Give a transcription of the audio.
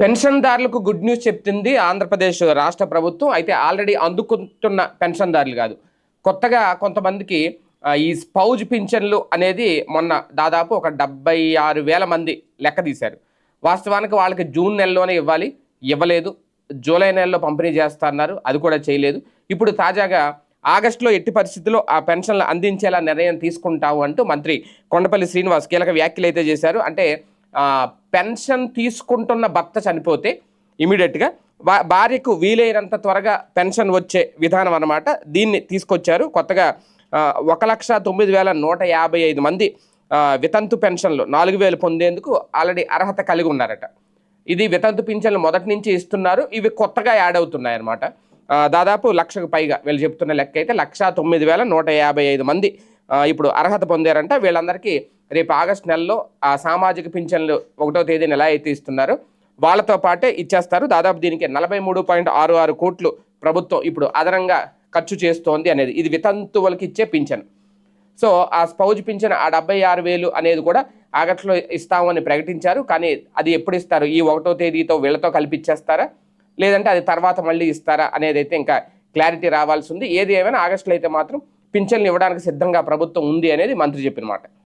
పెన్షన్దారులకు good news చెప్తుంది ఆంధ్రప్రదేశ్ రాష్ట్ర ప్రభుత్వం. అయితే ఆల్రెడీ అందుకుంటున్న పెన్షన్దారులు కాదు. కొత్తగా కొంతమందికి ఈ స్పౌజ్ పింఛన్లు అనేది మొన్న దాదాపు ఒక డెబ్బై ఆరు వేల మంది లెక్క తీశారు. వాస్తవానికి వాళ్ళకి జూన్ నెలలోనే ఇవ్వాలి. ఇవ్వలేదు. జూలై నెలలో పంపిణీ చేస్తున్నారు. అది కూడా చేయలేదు. ఇప్పుడు తాజాగా ఆగస్టులో ఎట్టి పరిస్థితుల్లో ఆ పెన్షన్లు అందించేలా నిర్ణయం తీసుకుంటావు అంటూ మంత్రి కొండపల్లి శ్రీనివాస్ కీలక వ్యాఖ్యలు అయితే చేశారు. అంటే పెన్షన్ తీసుకుంటున్న భర్త చనిపోతే ఇమీడియట్గా భార్యకు వీలైనంత త్వరగా పెన్షన్ వచ్చే విధానం అనమాట దీన్ని తీసుకొచ్చారు. కొత్తగా ఒక లక్ష తొమ్మిది వేల నూట యాభై ఐదు మంది వితంతు పెన్షన్లు నాలుగు వేలు పొందేందుకు ఆల్రెడీ అర్హత కలిగి ఉన్నారట. ఇది వితంతు పింఛన్లు మొదటి నుంచి ఇస్తున్నారు. ఇవి కొత్తగా యాడ్ అవుతున్నాయి అనమాట దాదాపు లక్షకు పైగా వీళ్ళు చెప్తున్న లెక్క అయితే లక్ష తొమ్మిది వేల నూట యాభై ఐదు మంది ఇప్పుడు అర్హత పొందారంట. వీళ్ళందరికీ రేపు ఆగస్టు నెలలో ఆ సామాజిక పింఛన్లు ఒకటో తేదీన ఎలా అయితే ఇస్తున్నారో వాళ్ళతో పాటే ఇచ్చేస్తారు. దాదాపు దీనికి నలభై మూడు పాయింట్ ఆరు ఆరు కోట్లు ప్రభుత్వం ఇప్పుడు అదనంగా ఖర్చు చేస్తోంది అనేది ఇది వితంతువులకి ఇచ్చే పింఛన్. సో ఆ స్పౌజ్ పింఛన్ ఆ డెబ్బై ఆరు వేలు అనేది కూడా ఆగస్టులో ఇస్తామని ప్రకటించారు. కానీ అది ఎప్పుడు ఇస్తారు? ఈ ఒకటో తేదీతో వీళ్ళతో కలిపి ఇచ్చేస్తారా? లేదంటే అది తర్వాత మళ్ళీ ఇస్తారా అనేది అయితే ఇంకా క్లారిటీ రావాల్సి ఉంది. ఏది ఏమైనా ఆగస్టులో అయితే మాత్రం పింఛన్లు ఇవ్వడానికి సిద్ధంగా ప్రభుత్వం ఉంది అనేది మంత్రి చెప్పిన మాట.